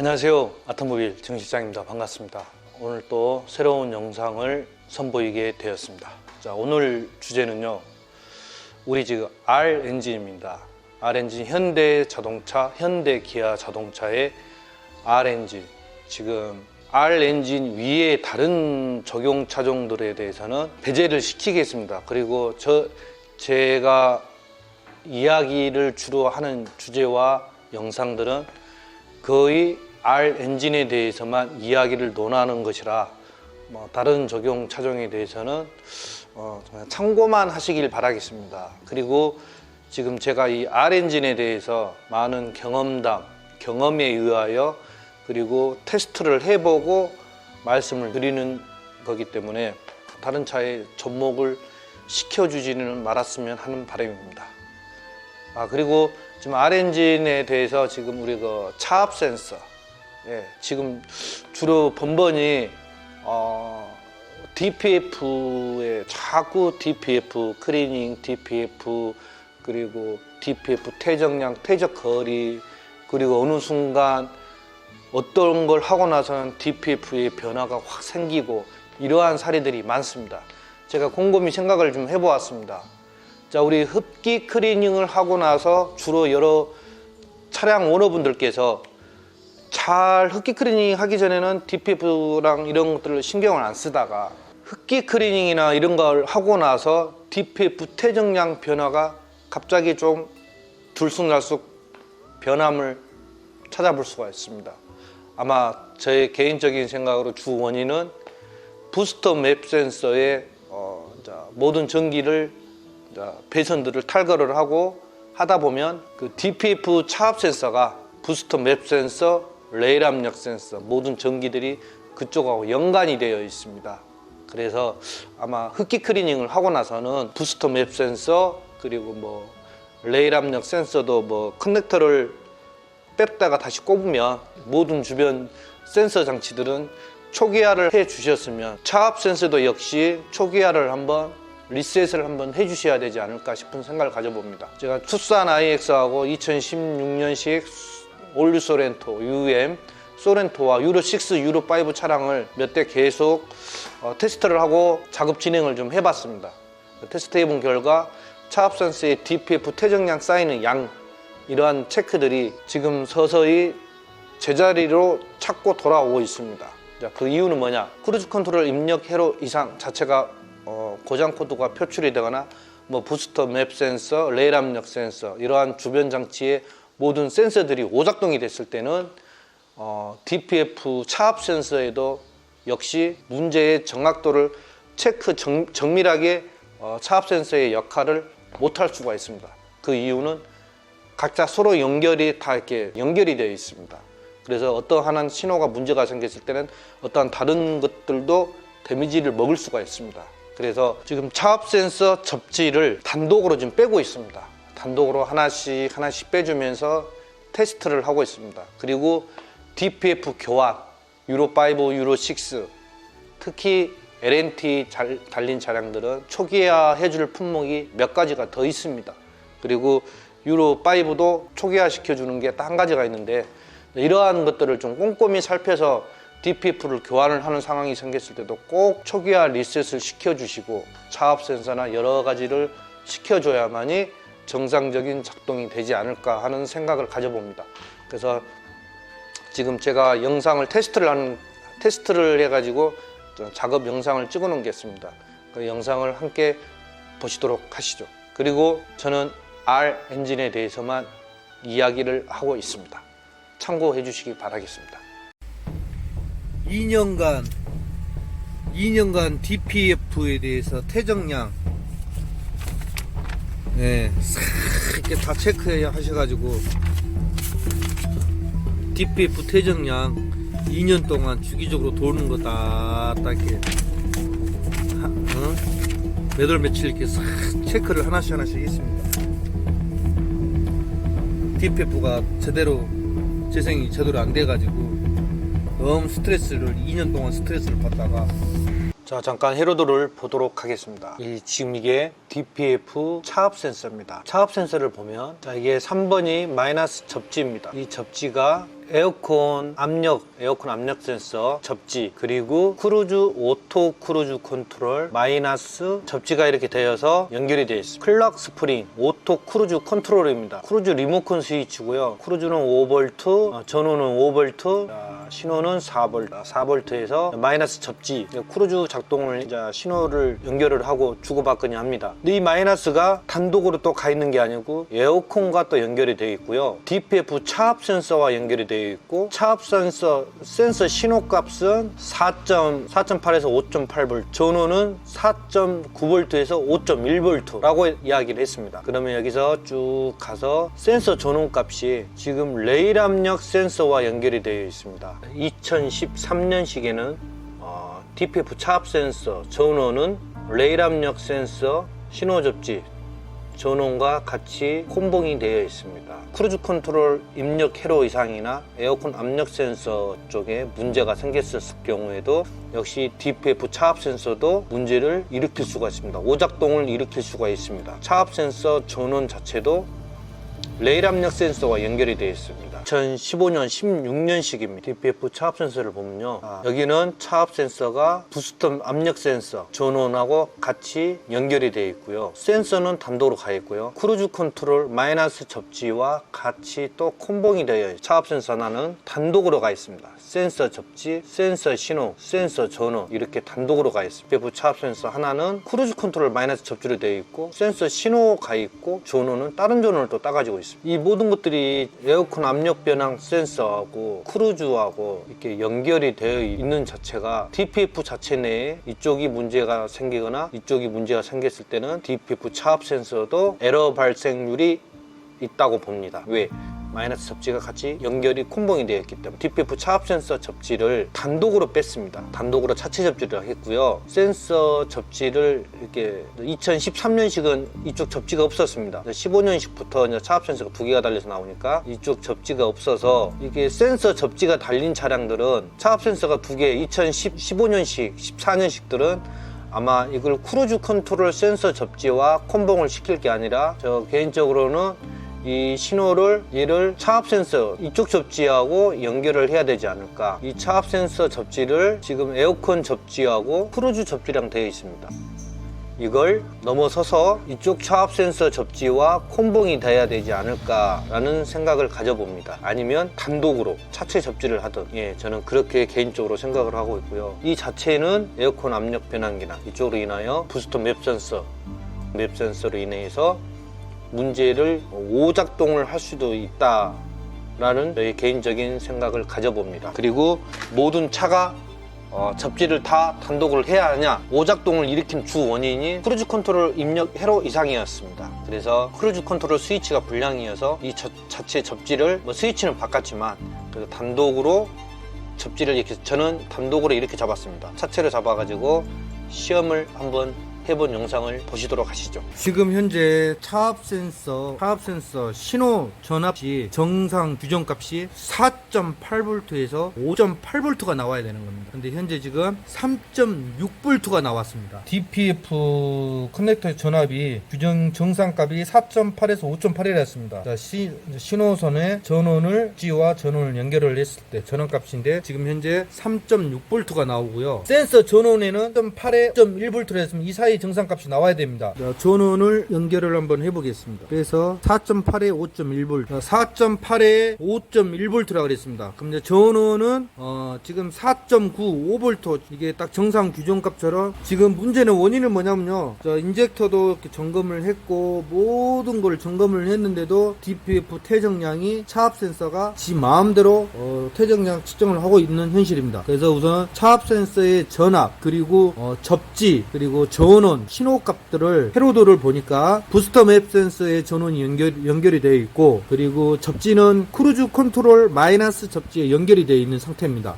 안녕하세요. 아토모빌 정 실장입니다. 반갑습니다. 오늘 또 새로운 영상을 선보이게 되었습니다. 자, 오늘 주제는요. 우리 지금 R 엔진입니다. R 엔진 현대 자동차, 현대 기아 자동차의 R 엔진. 지금 R 엔진 위에 다른 적용 차종들에 대해서는 배제를 시키겠습니다. 그리고 저 제가 이야기를 주로 하는 주제와 영상들은 거의 R 엔진에 대해서만 이야기를 논하는 것이라 뭐 다른 적용 차종에 대해서는 어, 참고만 하시길 바라겠습니다. 그리고 지금 제가 이 R 엔진에 대해서 많은 경험담, 경험에 의하여 그리고 테스트를 해보고 말씀을 드리는 거기 때문에 다른 차에 접목을 시켜주지는 말았으면 하는 바람입니다. 아 그리고 지금 R 엔진에 대해서 지금 우리 그 차압 센서, 예, 지금 주로 번번이 어, DPF에 자꾸 DPF 클리닝, DPF 그리고 DPF 퇴적량, 퇴적 거리 그리고 어느 순간 어떤 걸 하고 나서는 DPF의 변화가 확 생기고 이러한 사례들이 많습니다. 제가 곰곰이 생각을 좀 해보았습니다. 자, 우리 흡기 클리닝을 하고 나서 주로 여러 차량 오너분들께서 잘 흡기 클리닝 하기 전에는 DPF랑 이런 것들을 신경을 안 쓰다가 흡기 클리닝이나 이런 걸 하고 나서 DPF 퇴적량 변화가 갑자기 좀 들쑥날쑥 변함을 찾아볼 수가 있습니다. 아마 저의 개인적인 생각으로 주 원인은 부스터 맵 센서의 어, 자, 모든 전기를 자, 배선들을 탈거를 하고 하다 보면 그 DPF 차압 센서가 부스터 맵 센서, 레일 압력 센서 모든 전기들이 그쪽하고 연관이 되어 있습니다. 그래서 아마 흡기 클리닝을 하고 나서는 부스터 맵 센서 그리고 뭐 레일 압력 센서도 뭐 커넥터를 뺐다가 다시 꼽으면 모든 주변 센서 장치들은 초기화를 해 주셨으면 차압 센서도 역시 초기화를 한번 리셋을 한번 해 주셔야 되지 않을까 싶은 생각을 가져봅니다. 제가 투싼 IX하고 2016년식 올류 소렌토 UM 소렌토와 유로 6, 유로 5 차량을 몇 대 계속 어, 테스트를 하고 작업 진행을 좀 해봤습니다. 테스트 해본 결과 차압 센서의 DPF 퇴적량 쌓이는 양 이러한 체크들이 지금 서서히 제자리로 찾고 돌아오고 있습니다. 자, 그 이유는 뭐냐? 크루즈 컨트롤 입력 회로 이상 자체가 어, 고장 코드가 표출이 되거나 뭐 부스터 맵 센서, 레일 압력 센서 이러한 주변 장치의 모든 센서들이 오작동이 됐을 때는 어, DPF 차압 센서에도 역시 문제의 정확도를 체크 정, 정밀하게 어, 차압 센서의 역할을 못할 수가 있습니다. 그 이유는 각자 서로 연결이 다 이렇게 연결이 되어 있습니다. 그래서 어떠한 신호가 문제가 생겼을 때는 어떠한 다른 것들도 데미지를 먹을 수가 있습니다. 그래서 지금 차압 센서 접지를 단독으로 지금 빼고 있습니다. 단독으로 하나씩 하나씩 빼주면서 테스트를 하고 있습니다. 그리고 DPF 교환, 유로 5, 유로 6, 특히 LNT 잘 달린 차량들은 초기화 해줄 품목이 몇 가지가 더 있습니다. 그리고 유로 5도 초기화 시켜주는 게 딱 한 가지가 있는데 이러한 것들을 좀 꼼꼼히 살펴서 DPF를 교환을 하는 상황이 생겼을 때도 꼭 초기화 리셋을 시켜주시고 차압 센서나 여러 가지를 시켜줘야만이 정상적인 작동이 되지 않을까 하는 생각을 가져봅니다. 그래서 지금 제가 영상을 테스트를 하는 테스트를 해가지고 작업 영상을 찍어 놓겠습니다. 그 영상을 함께 보시도록 하시죠. 그리고 저는 R 엔진에 대해서만 이야기를 하고 있습니다. 참고해 주시기 바라겠습니다. 2년간 2년간 DPF에 대해서 퇴적량 네, 싹 이렇게 다 체크해 하셔가지고 DPF 퇴적량 2년 동안 주기적으로 도는 거다 딱 이렇게 하, 어? 며칠 이렇게 싹 체크를 하나씩 하나씩 했습니다. DPF가 제대로 재생이 제대로 안 돼가지고 너무 스트레스를 2년 동안 스트레스를 받다가 자 잠깐 해로도를 보도록 하겠습니다 이, 지금 이게 DPF 차압 센서입니다 차압 센서를 보면 자 이게 3번이 마이너스 접지입니다 이 접지가 에어컨 압력, 에어컨 압력 센서 접지 그리고 크루즈 오토 크루즈 컨트롤 마이너스 접지가 이렇게 되어서 연결이 되어 있습니다. 클럭 스프링 오토 크루즈 컨트롤입니다. 크루즈 리모컨 스위치고요. 크루즈는 5V, 어, 전원은 5V, 자, 신호는 4V, 4V에서 마이너스 접지 크루즈 작동을 이제 신호를 연결을 하고 주고받거니 합니다. 이 마이너스가 단독으로 또 가 있는 게 아니고 에어컨과 또 연결이 되어 있고요. DPF 차압 센서와 연결이 되어 있고 차압 센서 센서 신호 값은 4.4.8에서 5.8V, 전원은 4.9V에서 5.1V라고 이야기를 했습니다. 그러면 여기서 쭉 가서 센서 전원 값이 지금 레일 압력 센서와 연결이 되어 있습니다. 2013년식에는 어, DPF 차압 센서 전원은 레일 압력 센서 신호 접지 전원과 같이 콤봉이 되어 있습니다. 크루즈 컨트롤 입력 회로 이상이나 에어컨 압력 센서 쪽에 문제가 생겼을 경우에도 역시 DPF 차압 센서도 문제를 일으킬 수가 있습니다. 오작동을 일으킬 수가 있습니다. 차압 센서 전원 자체도 레일 압력 센서와 연결이 되어 있습니다. 2015년 16년식입니다. DPF 차압 센서를 보면요. 아, 여기는 차압 센서가 부스터 압력 센서 전원하고 같이 연결이 되어 있고요. 센서는 단독으로 가 있고요. 크루즈 컨트롤 마이너스 접지와 같이 또 콤봉이 되어 있어요. 차압 센서 하나는 단독으로 가 있습니다. 센서 접지, 센서 신호, 센서 전원 이렇게 단독으로 가 있습니다. DPF 차압 센서 하나는 크루즈 컨트롤 마이너스 접지로 되어 있고 센서 신호 가 있고 전원은 다른 전원을 또 따가지고 있습니다. 이 모든 것들이 에어컨 압력 변환 센서하고 크루즈하고 이렇게 연결이 되어 있는 자체가 DPF 자체 내에 이쪽이 문제가 생기거나 이쪽이 문제가 생겼을 때는 DPF 차압 센서도 에러 발생률이 있다고 봅니다. 왜? 마이너스 접지가 같이 연결이 콤봉이 되어 있기 때문에 DPF 차압 센서 접지를 단독으로 뺐습니다. 단독으로 차체 접지를 했고요. 센서 접지를 이렇게 2013년식은 이쪽 접지가 없었습니다. 15년식부터 이제 차압 센서가 두 개가 달려서 나오니까 이쪽 접지가 없어서 이게 센서 접지가 달린 차량들은 차압 센서가 두 개, 2015년식, 14년식들은 아마 이걸 크루즈 컨트롤 센서 접지와 콤봉을 시킬 게 아니라 저 개인적으로는 이 신호를 얘를 차압 센서 이쪽 접지하고 연결을 해야 되지 않을까 이 차압 센서 접지를 지금 에어컨 접지하고 크루즈 접지랑 되어 있습니다 이걸 넘어서서 이쪽 차압 센서 접지와 콤봉이 돼야 되지 않을까라는 생각을 가져봅니다. 아니면 단독으로 차체 접지를 하든 예 저는 그렇게 개인적으로 생각을 하고 있고요. 이 자체는 에어컨 압력 변환기나 이쪽으로 인하여 부스터 맵 센서 맵 센서로 인해서 문제를 오작동을 할 수도 있다라는 저의 개인적인 생각을 가져봅니다. 그리고 모든 차가 어, 접지를 다 단독을 해야 하냐? 오작동을 일으킨 주 원인이 크루즈 컨트롤 입력 회로 이상이었습니다. 그래서 크루즈 컨트롤 스위치가 불량이어서 이 저- 자체 접지를 뭐 스위치는 바꿨지만 단독으로 접지를 이렇게 저는 단독으로 이렇게 잡았습니다. 차체를 잡아가지고 시험을 한번 해본 영상을 보시도록 하시죠 지금 현재 차압 센서, 차압 센서 신호 전압이 정상 규정 값이 4.8V에서 5.8V가 나와야 되는 겁니다. 근데 현재 지금 3.6V가 나왔습니다. DPF 커넥터 전압이 규정 정상 값이 4.8에서 5.8이랬습니다. 자, 시, 신호선에 전원을 G와 전원을 연결을 했을 때 전원 값인데 지금 현재 3.6V가 나오고요. 센서 전원에는 0.8에 0.1V를 했으면 이 사이 정상값이 나와야 됩니다. 자, 전원을 연결을 한번 해보겠습니다. 그래서 4.8에 5.1V, 4.8에 5.1V라고 그랬습니다. 그럼 이제 전원은 어, 지금 4.9, 5V 이게 딱 정상 규정값처럼 지금 문제는 원인은 뭐냐면요. 저 인젝터도 이렇게 점검을 했고 모든 걸 점검을 했는데도 DPF 퇴적량이 차압 센서가 지 마음대로 어, 퇴적량 측정을 하고 있는 현실입니다. 그래서 우선 차압 센서의 전압 그리고 어, 접지 그리고 전원 신호 값들을 회로도를 보니까 부스터 맵 센서의 전원이 연결, 연결이 되어 있고 그리고 접지는 크루즈 컨트롤 마이너스 접지에 연결이 되어 있는 상태입니다.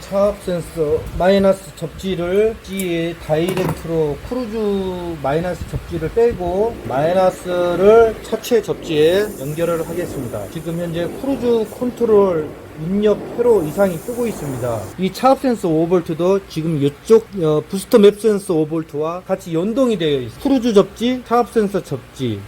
차압 센서 마이너스 접지를 G에 다이렉트로 크루즈 마이너스 접지를 빼고 마이너스를 차체 접지에 연결을 하겠습니다. 지금 현재 크루즈 컨트롤 입력 회로 이상이 끄고 있습니다. 이 차압 센서 5V도 지금 이쪽 어, 부스터 맵 센서 5V와 같이 연동이 되어 있습니다. 크루즈 접지, 차압 센서 접지,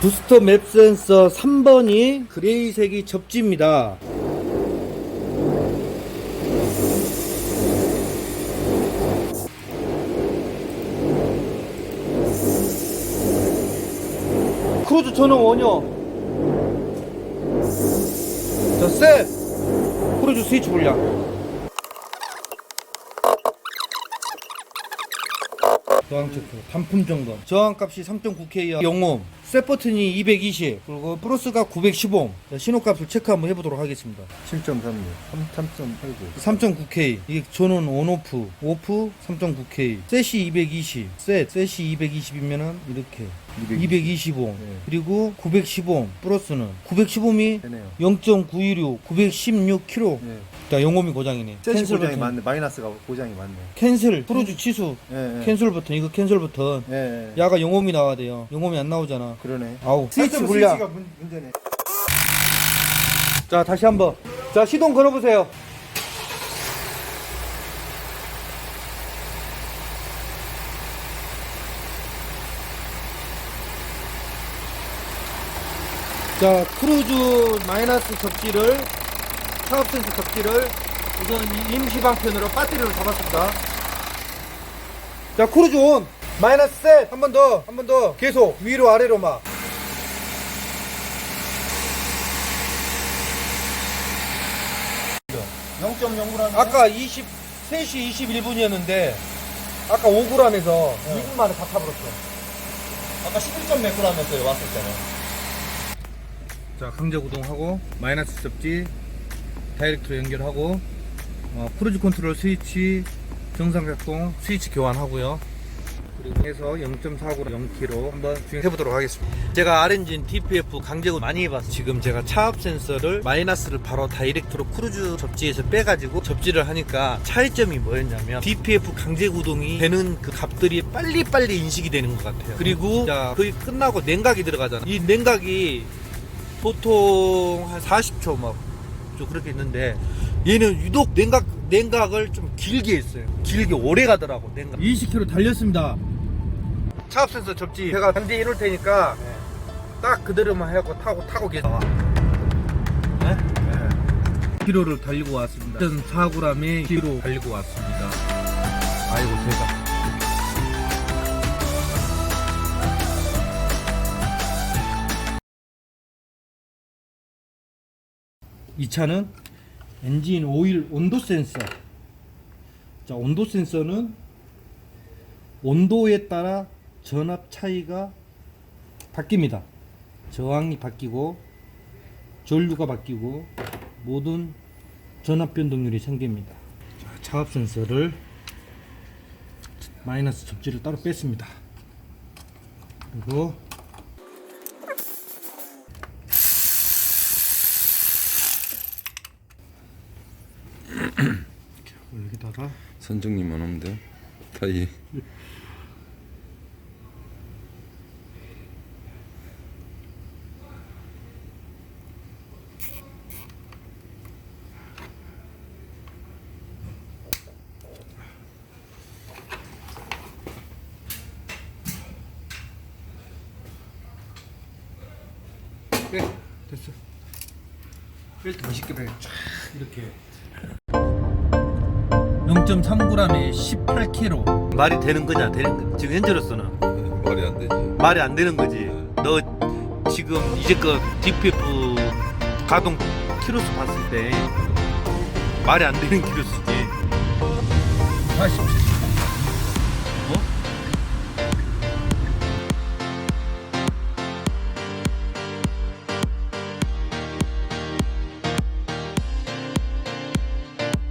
부스터 맵 센서 3번이 그레이색이 접지입니다. 크루즈 전원 원형 자, 셋! 크루즈 스위치 불량. 저항 체크, 단품 점검. 저항값이 3.9K야. 영옴. 셋 버튼이 220. 그리고 플러스가 915. 자, 신호값을 체크 한번 해보도록 하겠습니다. 7.36, 3.89. 3.9K. 이게 전원 온오프. 오프 3.9K. 셋이 220. 셋. 셋이 220이면은 이렇게. 225. 네. 그리고 915. 플러스는 915이 되네요. 0.916, 916kg. 네. 자, 영홈이 고장이네. 세시 캔슬 고장이 버튼. 맞네. 마이너스가 고장이 맞네. 캔슬. 크루즈 취소. 예, 예. 캔슬 버튼. 이거 캔슬 버튼. 예, 예. 야가 영홈이 나와야 돼요. 영홈이 안 나오잖아. 그러네. 아우. 스위치 스위치가 불량. 문, 문제네. 자, 다시 한번. 자, 시동 걸어보세요. 자, 크루즈 마이너스 접지를, 차업 센서 접지를 우선 이 임시 방편으로 배터리로 잡았습니다. 자, 크루즈 온! 마이너스 셋! 한 번 더, 한 번 더. 계속 위로 아래로 막. 0.09라는 아까 20, 3시 21분이었는데, 아까 5g에서 2분 만에 다 타버렸어. 아까 11점 몇 그램이었어요. 왔을 때는. 자, 강제 구동하고, 마이너스 접지, 다이렉트로 연결하고, 어, 크루즈 컨트롤 스위치, 정상 작동, 스위치 교환하고요. 그리고 해서 0.49로 0km 한번 주행해 보도록 하겠습니다. 제가 아렌진 DPF 강제구 많이 해봤어요. 지금 제가 차압 센서를 마이너스를 바로 다이렉트로 크루즈 접지에서 빼가지고 접지를 하니까 차이점이 뭐였냐면 DPF 강제구동이 되는 그 값들이 빨리빨리 인식이 되는 것 같아요. 그리고 자, 거의 끝나고 냉각이 들어가잖아. 이 냉각이 보통 한 40초 막, 좀 그렇게 있는데, 얘는 유독 냉각, 냉각을 좀 길게 했어요. 길게 오래 가더라고, 냉각. 20km 달렸습니다. 차압 센서 접지. 제가 단지 이럴 테니까, 딱 그대로만 해갖고 타고, 타고 계속 나와. 네? 키로를 달리고 왔습니다. 4g의 키로 달리고 왔습니다. 아이고, 대박. 이 차는 엔진 오일 온도 센서. 자, 온도 센서는 온도에 따라 전압 차이가 바뀝니다. 저항이 바뀌고 전류가 바뀌고 모든 전압 변동률이 생깁니다. 자, 차압 센서를 마이너스 접지를 따로 뺐습니다. 그리고 여기다가 선정님만 하면 돼. 다이. 빼 됐어 뺄때 멋있게 빼쫙 이렇게 0.3g에 18kg 말이 되는 거냐 되는 거. 지금 현재로서는. 말이 안 되지. 말이 안 되는 거지. 너 지금 이제껏 DPF 가동 키로수 봤을 때 말이 안 되는 키로수지. 87